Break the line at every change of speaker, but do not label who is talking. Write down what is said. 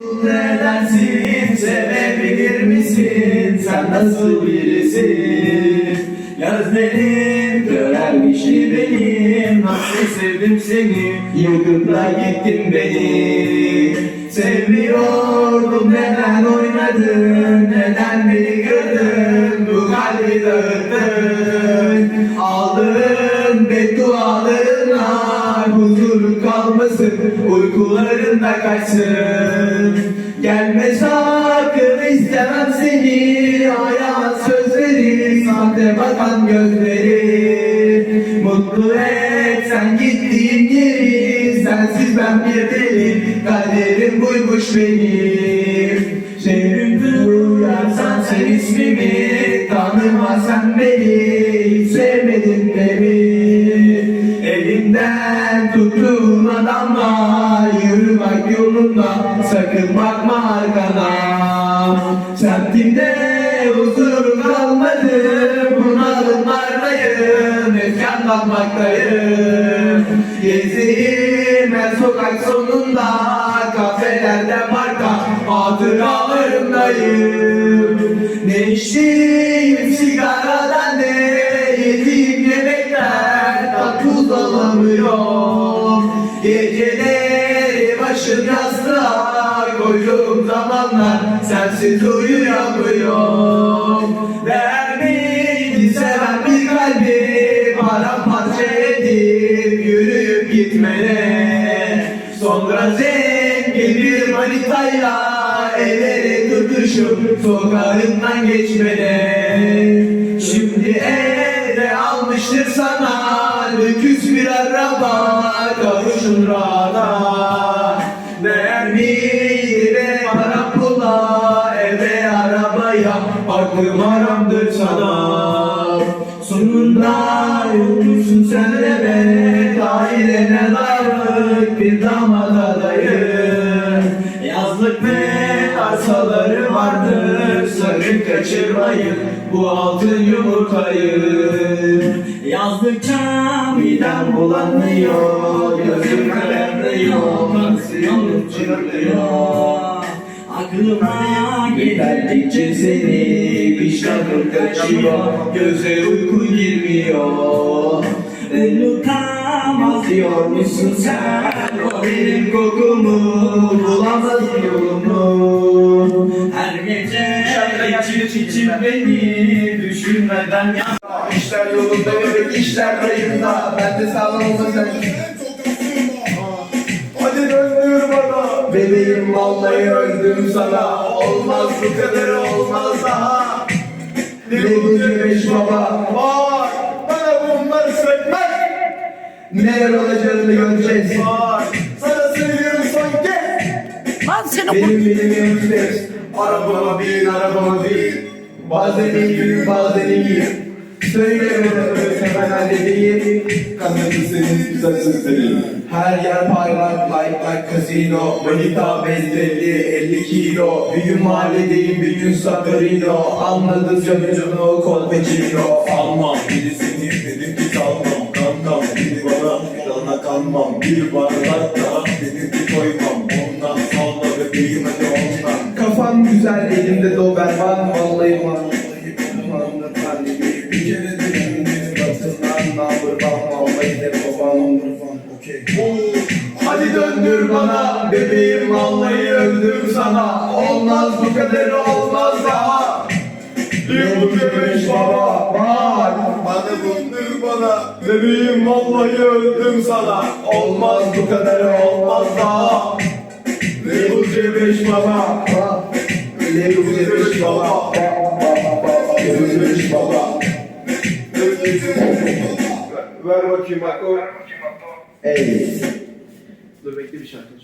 Nedensin sevebilir misin? Sen nasıl birisin? Gözlerin körelmişti benim. Nasıl sevdim seni? Yıkıp da gittin beni Aldın beddualarına Huzurun kalmasın Uykularında kaçsın. Gelme sakın istemem seni Ayağa sözleri Sahte bakan gözleri. Mutlu et sen gittiğin yeri Sensiz ben bir deli Kaderim buymuş benim. Şehrimde uyarsan sen ismimi tuttuğun adamla Yürü bak yolunda Sakın bakma arkana. Semtimde huzur kalmadı Bunalımlardayım Efkarlanmaktayım Gezdiğim her sokak sonunda Kafelerde marka Hatıralarımdayım Ne içtiğim sigaradan ne Yediğim yemekten tat tuz koyduğum zamanlar Sensiz uyuyamıyorum. Değer miydi seven bir kalbi Paramparça edip yürüyüp gitmene. Sonra zengin bir manitayla El ele tutuşup sokağından geçmene. Şimdi evde almıştır sana Lüküs bir araba Kavuşun rahata Aklım haramdır sana. Sonunda yokmuşsun sen de be Dairene layık bir damat adayı. Yazlık ve arsaları vardır Sakın kaçırmayın bu altın yumurtayı. Yazdıkça midem bulanıyor Gözüm kalemliyor Tansiyonum çıkıyor Aklıma geldikçe seni Vicdanım kaçıyor Göze uyku girmiyor. Unutamaz diyormuşsun sen? O benim kokumu Bulamaz yolumu Her gece içip içip beni Düşünmeden yan İşler yolunda bebek işler rayında Ben de sağlam olmasam Hadi döndür bana. Bebeğim vallahi öldüm sana Olmaz bu kadar olmaz daha. Level beş baba? Vay bana bunları sökmek Neler olacağını göreceğiz. Vay sana söylüyorum son kez.
Lan seni
benim benim yanımdayız Arabama bin arabama bin. Bazen iyiyim bazen iyiyim Söyle bana halledeyim Kanatısınız güzel sözleri Her yer parlak like like casino. Manita bezbelli 50 kilo. Büyü mahalledeyim bir gün Sakarino Anladın canını kolpecino
Almam birisini dedim ki kalmam Kankam bir bana yana kalmam Bir bardak daha dedim ki koymam. Ondan salla bebeğim hadi ondan.
Kafam güzel elimde doberman. Vallahi vallahi Hadi döndür bana bebeğim vallahi öldüm sana. Olmaz bu kadar olmaz daha. Bu demiş baba bak.
Bana bundur bana
Bebeğim vallahi öldüm sana. Olmaz bu kadar olmaz daha. Bu cebeş baba. Ne bu cebeş baba. Ne bu cebeş baba. Ver bakayım bak o Ey
Dur bekle bir şarkı.